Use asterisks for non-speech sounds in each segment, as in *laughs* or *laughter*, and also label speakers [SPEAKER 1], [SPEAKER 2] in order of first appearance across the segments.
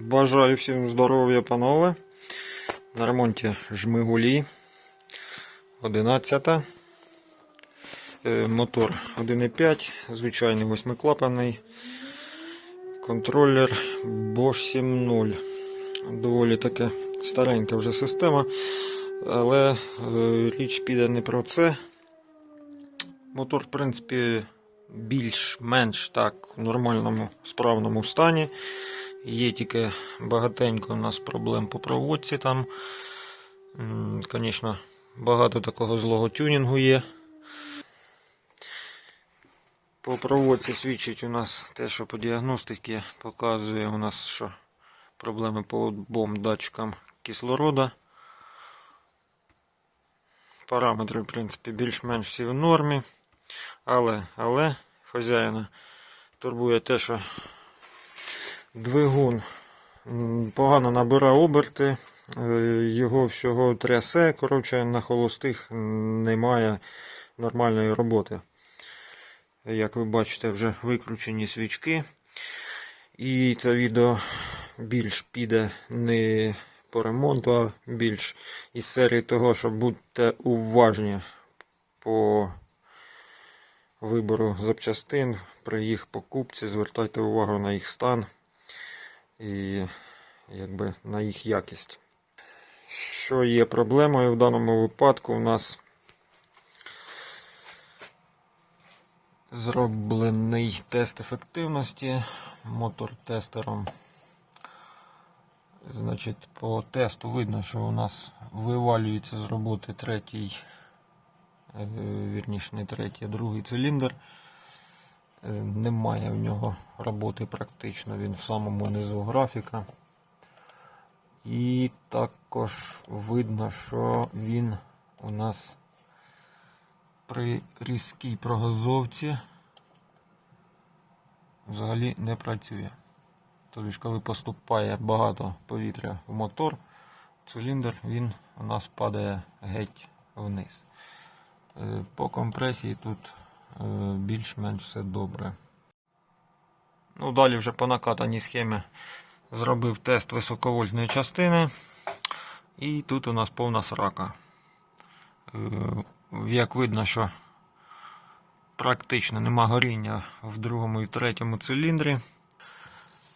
[SPEAKER 1] Бажаю всім здоров'я, панове. На ремонті жмигулі 11. Е, Мотор 1.5, звичайний восьмиклапаний. Контролер Bosch 7.0. Доволі таки старенька вже система, але е, річ піде не про це. Мотор, в принципі, більш-менш так в нормальному справному стані. Є тільки багатенько у нас проблем по проводці там. Звісно, багато такого злого тюнінгу є. По проводці свідчить у нас те, що по діагностиці показує у нас, що проблеми по обом датчикам кислорода. Параметри, в принципі, більш-менш всі в нормі. Але, але хазяїна турбує те, що Двигун погано набирає оберти, е, його всього трясе. Коротше, на холостих немає нормальної роботи. Як ви бачите, вже викручені свічки. І це відео більш піде не по ремонту, а більш із серії того, що будьте уважні по вибору запчастин при їх покупці, звертайте увагу на їх стан і якби на їх якість. Що є проблемою в даному випадку, у нас зроблений тест ефективності мотор-тестером. Значить, по тесту видно, що у нас вивалюється з роботи третій, е, вірніше не третій, а другий циліндр. Е, Немає в нього роботи практично, він в самому низу графіка. І також видно, що він у нас при різкій прогазовці взагалі не працює. Тобто, коли поступає багато повітря в мотор, циліндр він у нас падає геть вниз. Е, По компресії тут більш-менш все добре. Ну, далі вже по накатаній схемі зробив тест високовольтної частини. І тут у нас повна срака. Е, Як видно, що практично нема горіння в другому і третьому циліндрі.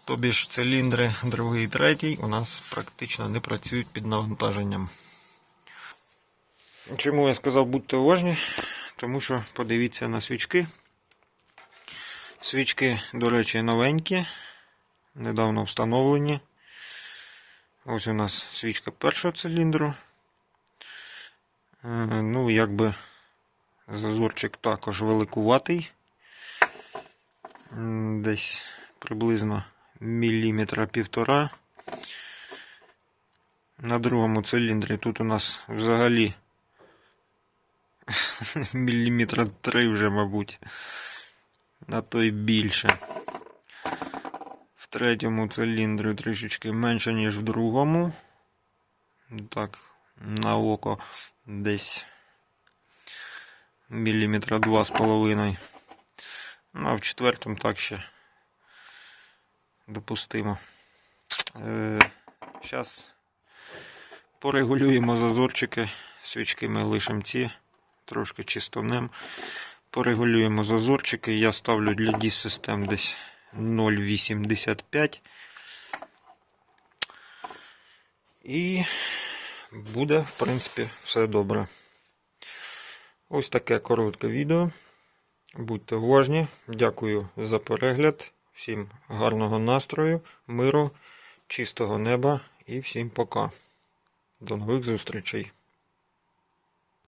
[SPEAKER 1] Тобі ж циліндри другий і третій у нас практично не працюють під навантаженням. Чому я сказав будьте уважні? Тому що подивіться на свічки. Свічки, до речі, новенькі, недавно встановлені. Ось у нас свічка першого циліндру. Е, Ну, якби зазорчик також великуватий. Десь приблизно міліметра півтора. На другому циліндрі тут у нас взагалі *laughs* міліметра три вже, мабуть. А то й більше. В третьому циліндрі трішечки менше, ніж в другому. Так, на око десь міліметра два з половиною. Ну, а в четвертому так ще допустимо. Зараз порегулюємо зазорчики. Свічки ми лишимо ці, трошки чистонем. Порегулюємо зазорчики. Я ставлю для DIS систем десь 0,85. І буде, в принципі, все добре. Ось таке коротке відео. Будьте уважні. Дякую за перегляд. Всім гарного настрою, миру, чистого неба і всім пока. До нових зустрічей.